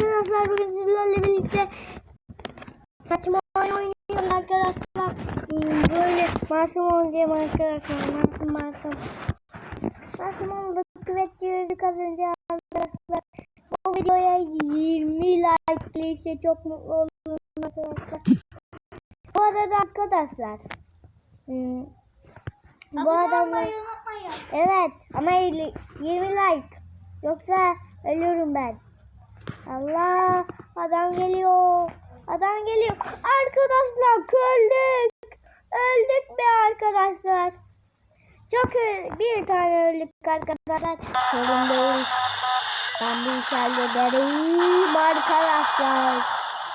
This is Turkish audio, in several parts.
arkadaşlar bugün sizlerle birlikte saçma oyun oynuyoruz arkadaşlar. Hmm, Böyle masum olacağım arkadaşlar. Masum masum. Masum olduk. Evet diyorduk az önce arkadaşlar. Bu videoya 20 like gelirse çok mutlu olurum arkadaşlar. Bu arada arkadaşlar. hmm, Bu unutmayın. Evet ama 50 20 like. Yoksa ölüyorum ben. Allah adam geliyor. Adam geliyor. Arkadaşlar öldük. Öldük be arkadaşlar. Çok bir tane öldük arkadaşlar. Sorun değil. Ben bu işi hallederim arkadaşlar.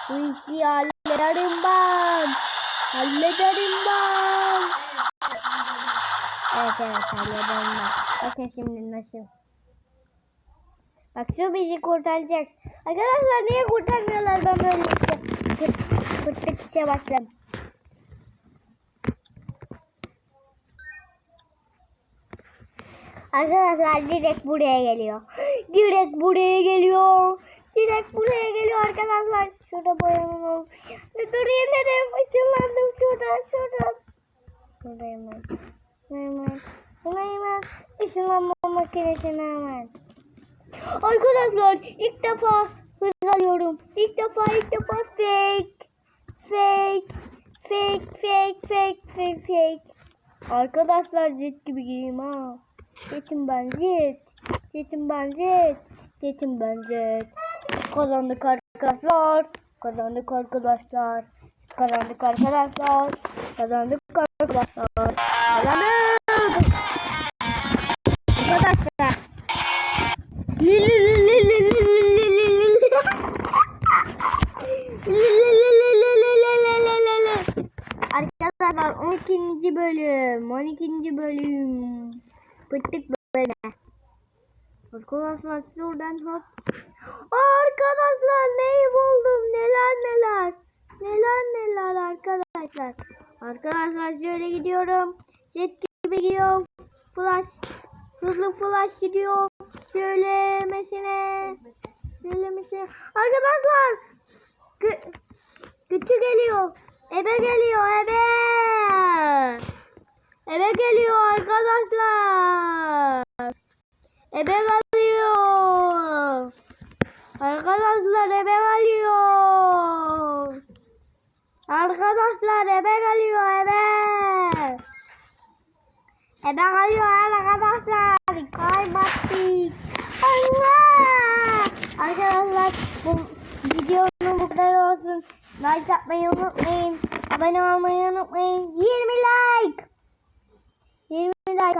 Bu işi hallederim ben. Hallederim ben. Evet evet hallederim ben. Bakın şimdi nasıl. Bak şu bizi kurtaracak. Arkadaşlar niye kurtarmıyorlar ben böyle işte. Pıt, pıttık işe başladım. Arkadaşlar direkt buraya geliyor. Direkt buraya geliyor. Direkt buraya geliyor arkadaşlar. Şurada boyamam oldu. Durayım dedim. Işınlandım şurada. Şurada. Buradayım ben. Hemen. Ben. Işınlanma makinesine hemen. Arkadaşlar ilk defa hız alıyorum. İlk defa ilk defa fake. Fake. Fake fake fake fake fake. Arkadaşlar jet gibi giyeyim ha. Jetim ben jet. Jetim ben jet. Jetim ben jet. Kazandık arkadaşlar. Kazandık arkadaşlar. Kazandık arkadaşlar. Kazandık arkadaşlar. Arkadaşlar 12. bölüm 12. bölüm. Pıttık böyle. Arkadaşlar şuradan hop Arkadaşlar neyi buldum? Neler neler? Neler neler arkadaşlar? Arkadaşlar şöyle gidiyorum. Jet gibi gidiyorum. Flash Hızlı flash gidiyor Söylemesine geliyor. Ebe geliyor ebe Ebe geliyor arkadaşlar. Ebe geliyor. Arkadaşlar ebe geliyor. Arkadaşlar ebe geliyor ebe Ebe geliyor arkadaşlar. Kaybettik Allah! Arkadaşlar bu olsun Like atmayı unutmayın. Abone olmayı unutmayın. 20 like. 20 like